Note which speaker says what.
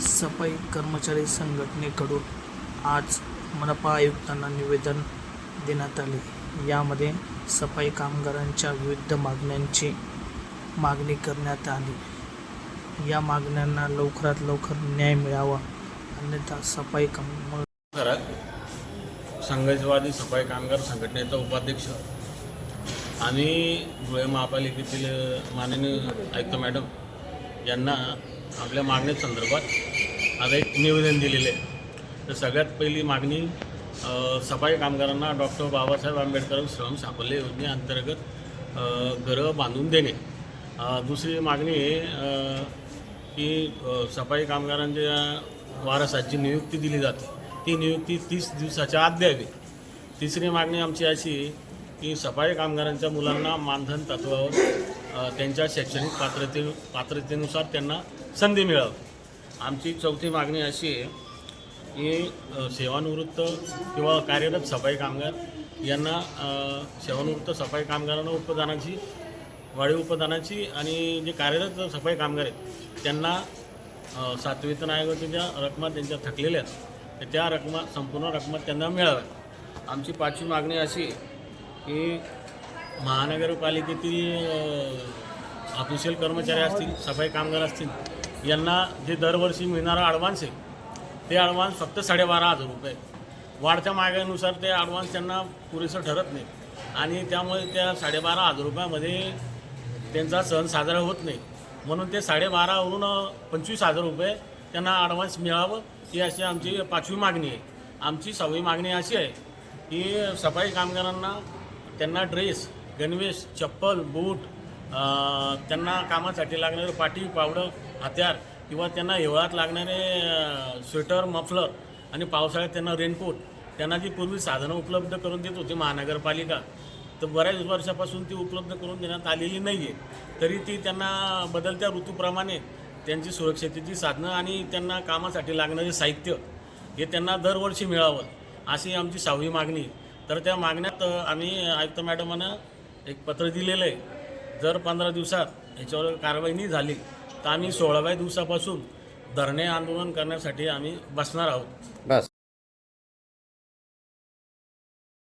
Speaker 1: सफाई कर्मचारी संघटनेकडून आज मनपा आयुक्तांना निवेदन देण्यात आले. यामध्ये सफाई कामगारांच्या विविध मागण्यांची मागणी करण्यात आली. या मागण्यांना लवकरात लवकर न्याय मिळावा अन्यथा सफाई काम
Speaker 2: करत सफाई कामगार संघटनेचा उपाध्यक्ष आणि धुळे महापालिकेतील माननीय आयुक्त मॅडम यांना आपल्या मागणी संदर्भात आज एक निवेदन दिलेले आहे. तर सगळ्यात पहिली मागणी सफाई कामगारांना डॉक्टर बाबासाहेब आंबेडकर श्रम साफल्य योजनेअंतर्गत घरं बांधून देणे. दुसरी मागणी आहे की सफाई कामगारांच्या वारसाची नियुक्ती दिली जाते. ती नियुक्ती तीस दिवसाच्या आत द्यावी. तिसरी मागणी आमची अशी की सफाई कामगारांच्या मुलांना मानधन तत्वावर त्यांच्या शैक्षणिक पात्रते पात्रतेनुसार त्यांना संधी मिळावी. आमची चौथी मागणी अशी आहे की सेवानिवृत्त किंवा कार्यरत सफाई कामगार यांना सेवानिवृत्त सफाई कामगारांना उपदानाची वाढीव उपदानाची आणि जे कार्यरत सफाई कामगार आहेत त्यांना सातवेतन आयोगाच्या ज्या रकमा त्यांच्या थकलेल्या आहेत त्या रकमा संपूर्ण रकमा त्यांना मिळाव्या आमची पाचवी मागणी अशी आहे की महानगरपालिकेतील ऑफिशियल कर्मचारी असतील सफाई कामगार असतील यांना जे दरवर्षी मिळणारा ॲडव्हान्स आहे ते ॲडव्हान्स फक्त साडेबारा हजार रुपये वाढत्या मागणीनुसार ते ॲडव्हान्स त्यांना पुरेसं ठरत नाही. आणि त्यामुळे त्या साडेबारा हजार रुपयामध्ये त्यांचा सण साजरा होत नाही. म्हणून ते साडेबारावरून पंचवीस हजार रुपये त्यांना ॲडव्हान्स मिळावं ही अशी आमची पाचवी मागणी आहे. आमची सहावी मागणी अशी आहे की सफाई कामगारांना त्यांना ड्रेस गणवेश चप्पल बूट त्यांना कामासाठी लागणारे पाटी पावडं हत्यार किंवा त्यांना हिवाळ्यात लागणारे स्वेटर मफलर आणि पावसाळ्यात त्यांना रेनकोट त्यांना जी पूर्वी साधनं उपलब्ध करून देत होती महानगरपालिका तर बऱ्याच वर्षापासून ती उपलब्ध करून देण्यात आलेली नाही आहे तरी ती त्यांना बदलत्या ऋतूप्रमाणे त्यांची सुरक्षेची साधनं आणि त्यांना कामासाठी लागणारे साहित्य हे त्यांना दरवर्षी मिळावं अशी आमची सहावी मागणी आहे. तर त्या मागण्यात आम्ही आयुक्त मॅडमांना एक पत्र दिलेलं आहे. जर पंधरा दिवसात याच्यावर कारवाई नाही झाली तर आम्ही सोळाव्या दिवसापासून धरणे आंदोलन करण्यासाठी आम्ही बसणार आहोत.
Speaker 3: बस.